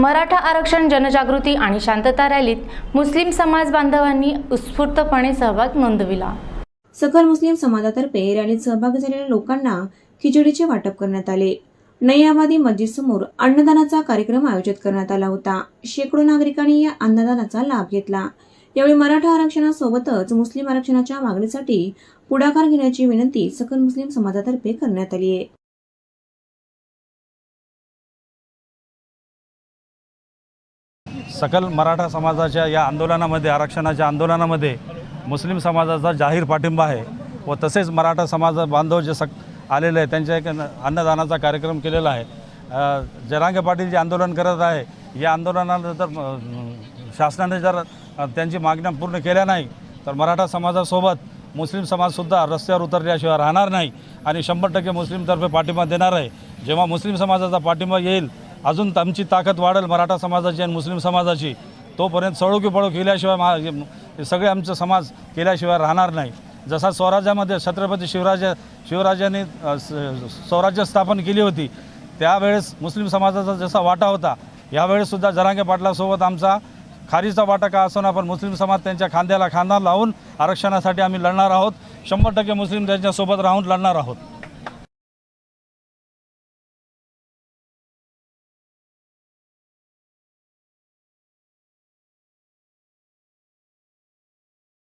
मराठा आरक्षण जनजागृती आणि शांतता रॅलीत मुस्लिम समाज बांधवांनी उत्स्फूर्तपणे सहभाग नोंदविला. सकल मुस्लिम समाजातर्फे रॅलीत सहभागी झालेल्या लोकांना खिचडीचे वाटप करण्यात आले. नई आबादी मस्जिद समोर अन्नदानाचा कार्यक्रम आयोजित करण्यात आला होता. शेकडो नागरिकांनी या अन्नदानाचा लाभ घेतला. यावेळी मराठा आरक्षणासोबतच मुस्लिम आरक्षणाच्या मागणीसाठी पुढाकार घेण्याची विनंती सकल मुस्लिम समाजातर्फे करण्यात आली आहे. सकल मराठा समाजाच्या या आंदोलनामध्ये आरक्षणाच्या आंदोलनामध्ये मुस्लिम समाजाचा जाहीर पाठिंबा आहे व तसेच मराठा समाज बांधव जे सक आलेले आहे त्यांच्या एक अन्नदानाचा कार्यक्रम केलेला आहे. जरांगे पाटील जे आंदोलन करत आहे या आंदोलनानंतर जर शासनाने जर त्यांची मागण्या पूर्ण केल्या नाही तर मराठा समाजासोबत मुस्लिम समाजसुद्धा रस्त्यावर उतरल्याशिवाय राहणार नाही आणि शंभर टक्के मुस्लिमतर्फे पाठिंबा देणार आहे. जेव्हा मुस्लिम समाजाचा पाठिंबा येईल अजून आमची ताकद वाढेल मराठा समाजाची आणि मुस्लिम समाजाची. तोपर्यंत सळोकी पळो केल्याशिवाय मा सगळे आमचं समाज केल्याशिवाय राहणार नाही. जसा स्वराज्यामध्ये छत्रपती शिवराजा शिवराजांनी स्वराज्य स्थापन केली होती त्यावेळेस मुस्लिम समाजाचा जसा वाटा होता यावेळेससुद्धा जरांगे पाटलासोबत आमचा खारीचा वाटा का असो पण मुस्लिम समाज त्यांच्या खांद्याला खांदा लावून आरक्षणासाठी आम्ही लढणार आहोत. शंभर टक्के मुस्लिम त्यांच्यासोबत राहून लढणार आहोत.